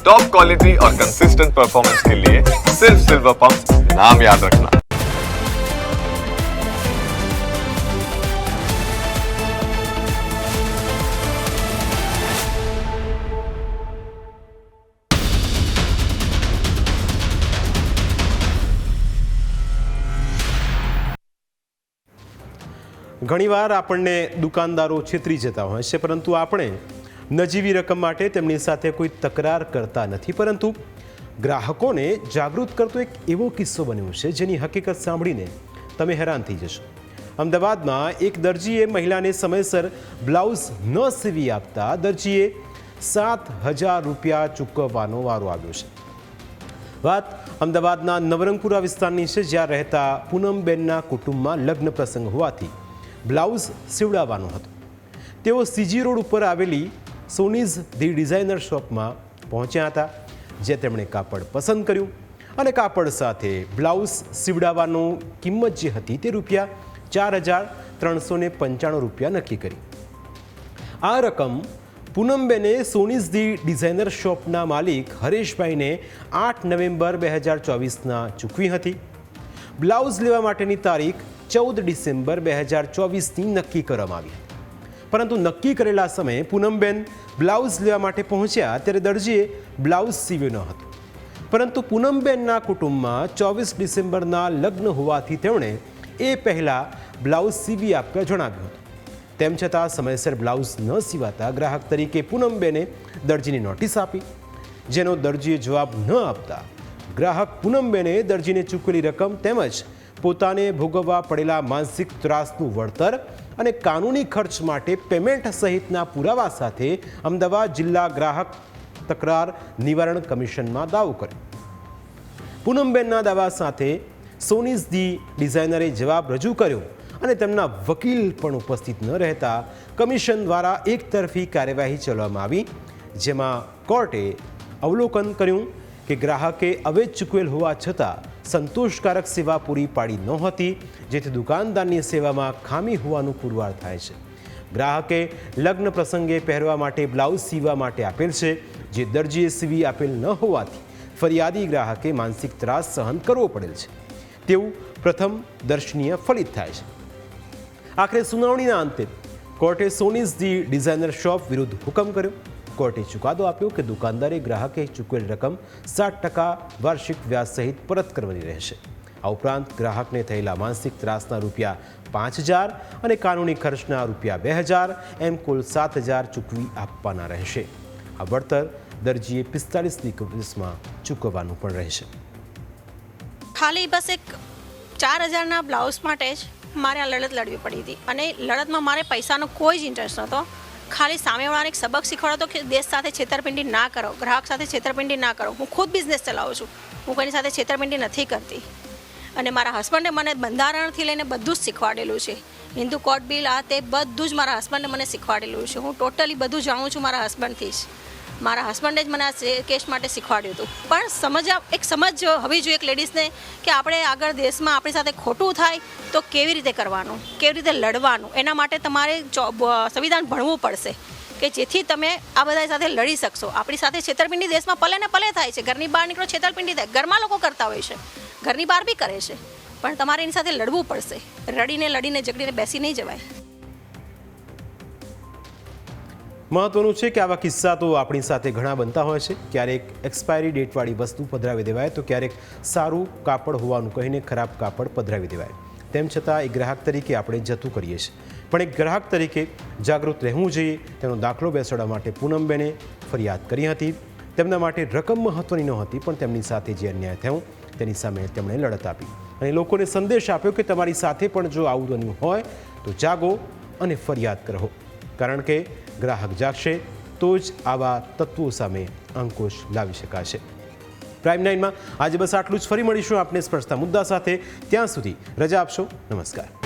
Top quality और consistent performance के लिए सिर्फ सिल्वर पंप नाम याद रखना ઘણીવાર આપણને દુકાનદારો છેતરી જતા હોય છે પરંતુ આપણે નજીવી રકમ માટે તેમની સાથે કોઈ તકરાર કરતા નથી, પરંતુ ગ્રાહકોને જાગૃત કરતો એક એવો કિસ્સો બન્યો છે, જેની હકીકત સાંભળીને તમે હેરાન થઈ જશો. અમદાવાદમાં એક દરજીએ મહિલાને સમયસર બ્લાઉઝ ન સીવી આપતા દરજીએ સાત હજાર રૂપિયા ચૂકવવાનો વારો આવ્યો છે. વાત અમદાવાદના નવરંગપુરા વિસ્તારની છે, જ્યાં રહેતા પૂનમબેનના કુટુંબમાં લગ્ન પ્રસંગ હોવાથી બ્લાઉઝ સીવડાવવાનો હતો. તેઓ સીજી રોડ ઉપર આવેલી સોનીઝ ધી ડિઝાઇનર શોપમાં પહોંચ્યા હતા, જે તેમણે કાપડ પસંદ કર્યું અને કાપડ સાથે બ્લાઉઝ સીવડાવવાનો કિંમત જે હતી તે રૂપિયા ચાર હજાર ત્રણસો ને પંચાણું રૂપિયા નક્કી કરી. આ રકમ પૂનમબેને સોનીઝ ધી ડિઝાઇનર શોપના માલિક હરેશભાઈને આઠ નવેમ્બર બે હજાર ચોવીસના ચૂકવી હતી. બ્લાઉઝ લેવા માટેની તારીખ ચૌદ ડિસેમ્બર બે હજાર ચોવીસની નક્કી કરવામાં આવી હતી. પરંતુ નક્કી કરેલા સમયે પૂનમબેન બ્લાઉઝ લેવા માટે પહોંચ્યા ત્યારે દરજીએ બ્લાઉઝ સીવ્યું ન હતો. પરંતુ પૂનમબેનના કુટુંબમાં ચોવીસ ડિસેમ્બરના લગ્ન હોવાથી તેમણે એ પહેલાં બ્લાઉઝ સીવી આપવા જણાવ્યું હતું. તેમ છતાં સમયસર બ્લાઉઝ ન સીવાતા ગ્રાહક તરીકે પૂનમબેને દરજીને નોટિસ આપી. જેનો દરજીએ જવાબ ન આપતા ગ્રાહક પૂનમબેને દરજીને ચૂકવેલી રકમ તેમજ પોતાને ભોગવવા પડેલા માનસિક ત્રાસનું વળતર અને કાનૂની ખર્ચ માટે પેમેન્ટ સહિતના પુરાવા સાથે અમદાવાદ જિલ્લા ગ્રાહક તકરાર નિવારણ કમિશનમાં દાવો કર્યો. પૂનમબેનના દાવા સાથે સોનીઝ ધી ડિઝાઇનરે જવાબ રજૂ કર્યો અને તેમના વકીલ પણ ઉપસ્થિત ન રહેતા કમિશન દ્વારા એકતરફી કાર્યવાહી ચલાવવામાં આવી, જેમાં કોર્ટે અવલોકન કર્યું કે ગ્રાહકે અવેજ ચૂકવેલ હોવા છતાં સંતોષકારક સેવા પૂરી પાડી નહોતી જેથી દુકાનદારની સેવામાં ખામી હોવાનું પુરવાર થાય છે. ગ્રાહકે લગ્ન પ્રસંગે પહેરવા માટે બ્લાઉઝ સીવવા માટે આપેલ છે, જે દરજીએ સીવી આપેલ ન હોવાથી ફરિયાદી ગ્રાહકે માનસિક ત્રાસ સહન કરવો પડેલ છે. તેવું પ્રથમ દર્શનીય ફલિત થાય છે. આખરે સુનાવણીના અંતે કોર્ટે સોનીઝ ધી ડિઝાઇનર શોપ વિરુદ્ધ હુકમ કર્યો. કોર્ટે ચુકાદો આપ્યો કે દુકાનદારે ગ્રાહકે ચૂકવેલ રકમ સાત ટકા વાર્ષિક વ્યાજ સહિત પરત કરવાની રહેશે. આ ઉપરાંત ગ્રાહકને થયેલા માનસિક ત્રાસના રૂપિયા પાંચ હજાર અને કાનૂની ખર્ચના રૂપિયા બે હજાર, એમ કુલ સાત હજાર ચૂકવી આપવાના રહેશે. આ વળતર દરજીએ પિસ્તાલીસ દિવસમાં ચૂકવવાનું પણ રહેશે. ખાલી બસ એક ચાર હજારના બ્લાઉઝ માટે જ મારે આ લડત લડવી પડી હતી. અને લડતમાં મારે પૈસાનો કોઈ જ ઇન્ટરેસ્ટ નહોતો. ખાલી સામેવાળાને સબક શીખવાડો કે દેશ સાથે છેતરપિંડી ના કરો, ગ્રાહક સાથે છેતરપિંડી ના કરો. હું ખુદ બિઝનેસ ચલાવું છું. હું કોઈની સાથે છેતરપિંડી નથી કરતી. અને મારા હસબન્ડે મને બંધારણથી લઈને બધું જ શીખવાડેલું છે. હિન્દુ કોર્ટ બિલ આ તે બધું જ મારા હસબન્ડે મને શીખવાડેલું છે. હું ટોટલી બધું જાણું છું મારા હસબન્ડથી જ. મારા હસબન્ડે જ મને આ કેસ માટે શીખવાડ્યું હતું. પણ સમજ એક સમજ હોવી જોઈએ એક લેડીઝને કે આપણે આગળ દેશમાં આપણી સાથે ખોટું થાય તો કેવી રીતે કરવાનું? કેવી રીતે લડવાનું? એના માટે તમારે સંવિધાન ભણવું પડશે. કે જેથી તમે આ બધા સાથે લડી શકશો. આપણી સાથે છેતરપિંડી દેશમાં પલે ને પલે થાય છે. ઘરની બહાર નીકળો, છેતરપિંડી થાય. ઘરમાં લોકો કરતા હોય છે. ઘરની બહાર બી કરે છે. પણ તમારે એની સાથે લડવું પડશે. રડીને, લડીને, ઝઘડીને બેસી નહીં જવાય. મહત્વનું છે કે આવા કિસ્સા તો આપણી સાથે ઘણા બનતા હોય છે. ક્યારેક એક્સપાયરી ડેટવાળી વસ્તુ પધરાવી દેવાય તો ક્યારેક સારું કાપડ હોવાનું કહીને ખરાબ કાપડ પધરાવી દેવાય. તેમ છતાં એ ગ્રાહક તરીકે આપણે જતું કરીએ છીએ. પણ એક ગ્રાહક તરીકે જાગૃત રહેવું જોઈએ. તેનો દાખલો બેસાડવા માટે પૂનમબેને ફરિયાદ કરી હતી. તેમના માટે રકમ મહત્વની નહોતી, પણ તેમની સાથે જે અન્યાય થયો, તેની સામે તેમણે લડત આપી. અને લોકોને સંદેશ આપ્યો કે તમારી સાથે પણ જો આવું બન્યું હોય, તો જાગો અને ફરિયાદ કરો. કારણ કે ગ્રાહક જાગશે, તો જ આવા તત્વો સામે અંકુશ લાવી શકાશે. પ્રાઇમ નાઇનમાં આજે બસ આટલું જ. ફરી મળીશું આપને સ્પર્શતા મુદ્દા સાથે. ત્યાં સુધી રજા આપશો. નમસ્કાર.